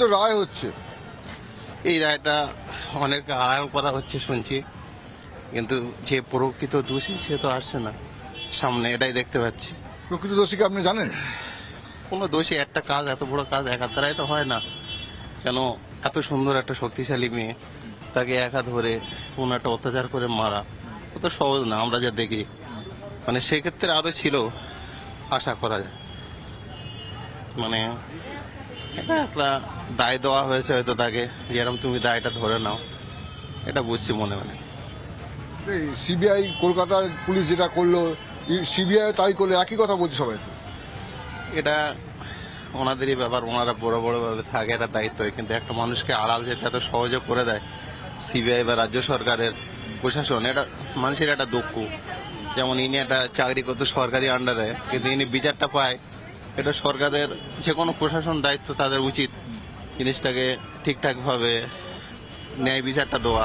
তো রায় হচ্ছে। এই রায়টা অনেক আড়াল করা হচ্ছে শুনছি। কিন্তু যে প্রকৃত দোষী সে তো আসছে না। সামনে এটাই দেখতে পাচ্ছি। প্রকৃত দোষীকে আপনি জানেন? কোনো দোষী একটা কাজ এত বড় কাজ একার দ্বারাই তো হয় না। কেন এত সুন্দর একটা শক্তিশালী মেয়ে তাকে একা ধরে কোনো একটা অত্যাচার করে মারা ও তো সহজ না আমরা যা দেখি। মানে সেক্ষেত্রে আরও ছিল আশা করা যায়। মানে এটা একটা দায় দেওয়া হয়েছে হয়তো তাকে যেরকম তুমি দায়টা ধরে নাও। এটা বুঝছি মনে মনে। সিবিআই কলকাতার পুলিশ যেটা করল সিবিআই তাই করল একই কথা বলছে সবাই এটা ওনাদেরই ব্যাপার ওনারা বড় বড় ভাবে থাকে এটা দায়িত্ব। কিন্তু একটা মানুষকে আড়াল যেতে এত সহজে করে দেয় সিবিআই বা রাজ্য সরকারের প্রশাসন এটা মানুষের একটা দুঃখ যেমন ইনি একটা চাকরি করতো সরকারি আন্ডারে কিন্তু ইনি বিচারটা পায় এটা সরকারের যে কোনো প্রশাসন দায়িত্ব তাদের উচিত জিনিসটাকে ঠিকঠাকভাবে ন্যায় বিচারটা দেওয়া।